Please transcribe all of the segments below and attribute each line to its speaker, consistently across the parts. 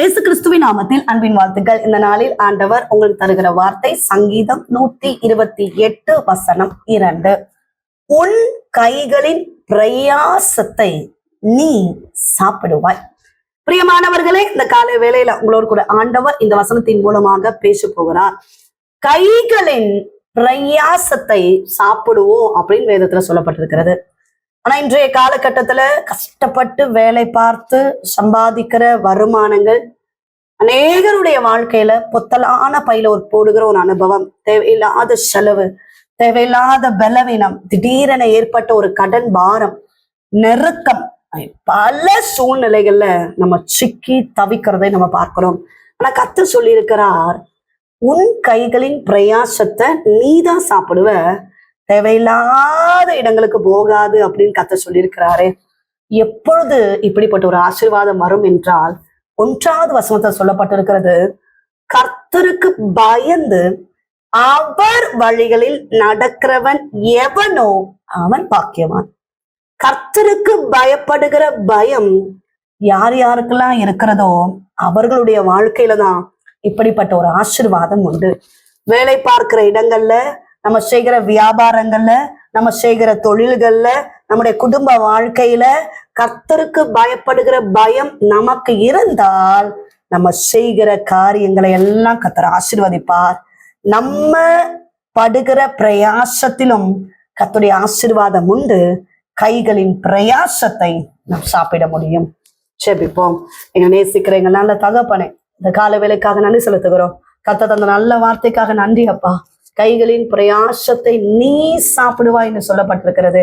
Speaker 1: இயேசு கிறிஸ்துவின் நாமத்தில் அன்பின் வாழ்த்துக்கள். இந்த நாளில் ஆண்டவர் உங்களுக்கு தருகிற வார்த்தை சங்கீதம் நூத்தி இருபத்தி எட்டு வசனம் இரண்டு. உன் கைகளின் பிரயாசத்தை நீ சாப்பிடுவாய். பிரியமானவர்களே இந்த காலை வேளையில உங்களோடு கூட ஆண்டவர் இந்த வசனத்தின் மூலமாக பேச போகிறார். கைகளின் பிரயாசத்தை சாப்பிடுவோம் அப்படின்னு வேதத்துல சொல்லப்பட்டிருக்கிறது. ஆனா இன்றைய காலகட்டத்துல கஷ்டப்பட்டு வேலை பார்த்து சம்பாதிக்கிற வருமானங்கள் அநேகருடைய வாழ்க்கையில பொத்தலான பையில ஒரு போடுகிற ஒரு அனுபவம். தேவையில்லாத செலவு தேவையில்லாத பலவீனம் திடீரென ஏற்பட்ட ஒரு கடன் பாரம் நெருக்கம் பல சூழ்நிலைகள்ல நம்ம சிக்கி தவிக்கிறதை நம்ம பார்க்கிறோம். ஆனா கத்து சொல்லியிருக்கிறார் உன் கைகளின் பிரயாசத்தை நீதான் சாப்பிடுவ தேவையில்லாத இடங்களுக்கு போகாது அப்படின்னு கத்த சொல்லியிருக்கிறாரே. எப்பொழுது இப்படிப்பட்ட ஒரு ஆசீர்வாதம் வரும் என்றால் ஒன்றாவது வசனத்தை சொல்லப்பட்டிருக்கிறது கர்த்தருக்கு பயந்து அவர் வழிகளில் நடக்கிறவன் எவனோ அவன் பாக்கியவான். கர்த்தருக்கு பயப்படுகிற பயம் யார் யாருக்கெல்லாம் இருக்கிறதோ அவர்களுடைய வாழ்க்கையில தான் இப்படிப்பட்ட ஒரு ஆசீர்வாதம் உண்டு. வேலை பார்க்கிற இடங்கள்ல நம்ம செய்கிற வியாபாரங்கள்ல நம்ம செய்கிற தொழில்கள்ல நம்முடைய குடும்ப வாழ்க்கையில கர்த்தருக்கு பயப்படுகிற பயம் நமக்கு இருந்தால் நம்ம செய்கிற காரியங்களை எல்லாம் கத்தர் ஆசிர்வதிப்பார். நம்ம படுகிற பிரயாசத்திலும் கத்துடைய ஆசீர்வாதம் உண்டு. கைகளின் பிரயாசத்தை நாம் சாப்பிட முடியும். செபிப்போம் எங்க நேசிக்கிற எங்க நல்ல தகப்பனே இந்த கால வேலைக்காக நன்றி செலுத்துகிறோம். கத்த தந்த நல்ல வார்த்தைக்காக நன்றி அப்பா. கைகளின் பிரயாசத்தை நீ சாப்பிடுவாய்ன்னு சொல்லப்பட்டிருக்கிறது.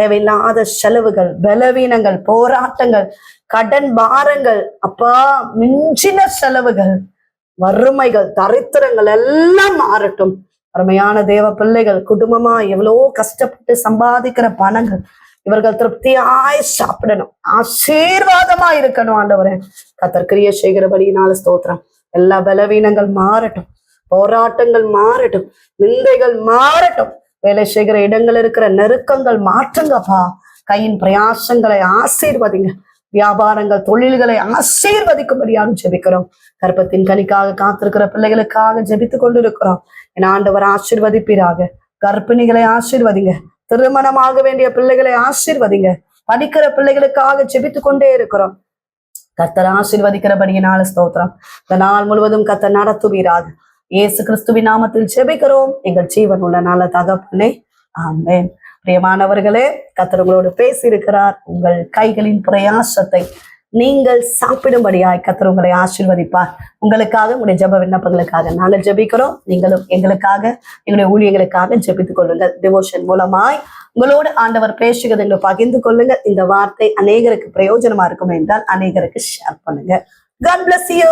Speaker 1: தேவையில்லாத செலவுகள் பலவீனங்கள் போராட்டங்கள் கடன் பாரங்கள் அப்பா மிஞ்சின செலவுகள் வறுமைகள் தரித்திரங்கள் எல்லாம் மாறட்டும். அருமையான தேவ பிள்ளைகள் குடும்பமா எவ்வளோ கஷ்டப்பட்டு சம்பாதிக்கிற பணங்கள் இவர்கள் திருப்தியாய் சாப்பிடணும். ஆசீர்வாதமா இருக்கணும் ஆண்டவரே. கத்தர் கிரிய செய்கிறபடியினால ஸ்தோத்திரம். எல்லா பலவீனங்கள் மாறட்டும். போராட்டங்கள் மாறட்டும் நிந்தைகள் மாறட்டும். வேலை செய்கிற இடங்கள் இருக்கிற நெருக்கங்கள் மாற்றுங்கப்பா. கையின் பிரயாசங்களை ஆசீர்வதிங்க. வியாபாரங்கள் தொழில்களை ஆசீர்வதிக்கும்படியாக ஜெபிக்கிறோம். கர்ப்பத்தின் கனிக்காக காத்திருக்கிற பிள்ளைகளுக்காக ஜெபித்துக் கொண்டிருக்கிறோம். என் ஆண்டவர் ஆசீர்வதிப்பீராக. கர்ப்பிணிகளை ஆசீர்வதிங்க. திருமணமாக வேண்டிய பிள்ளைகளை ஆசீர்வதிங்க. படிக்கிற பிள்ளைகளுக்காக ஜெபித்துக் கொண்டே இருக்கிறோம். கர்த்தர் ஆசீர்வதிக்கிறபடியினால ஸ்தோத்திரம். இந்த நாள் முழுவதும் கர்த்தர் நடத்துவீராக. இயேசு கிறிஸ்துவின் நாமத்தில் ஜெபிக்கிறோம். எங்கள் ஜீவன் உள்ள நல்ல தகப்பனே ஆமேன். பிரியமானவர்களே கத்தர் உங்களோடு பேசியிருக்கிறார். உங்கள் கைகளின் பிரயாசத்தை நீங்கள் சாப்பிடும்படியாய் கத்தர் உங்களை ஆசீர்வதிப்பார். உங்களுக்காக உங்களுடைய ஜெப விண்ணப்பங்களுக்காக நாங்கள் ஜெபிக்கிறோம். நீங்களும் எங்களுக்காக எங்களுடைய ஊழியர்களுக்காக ஜபித்துக் கொள்ளுங்கள். டிவோஷன் மூலமாய் உங்களோடு ஆண்டவர் பேசுகிறது என்று பகிர்ந்து கொள்ளுங்க இந்த வார்த்தை அநேகருக்கு பிரயோஜனமா இருக்கும் என்றால் அநேகருக்கு ஷேர் பண்ணுங்க God bless you.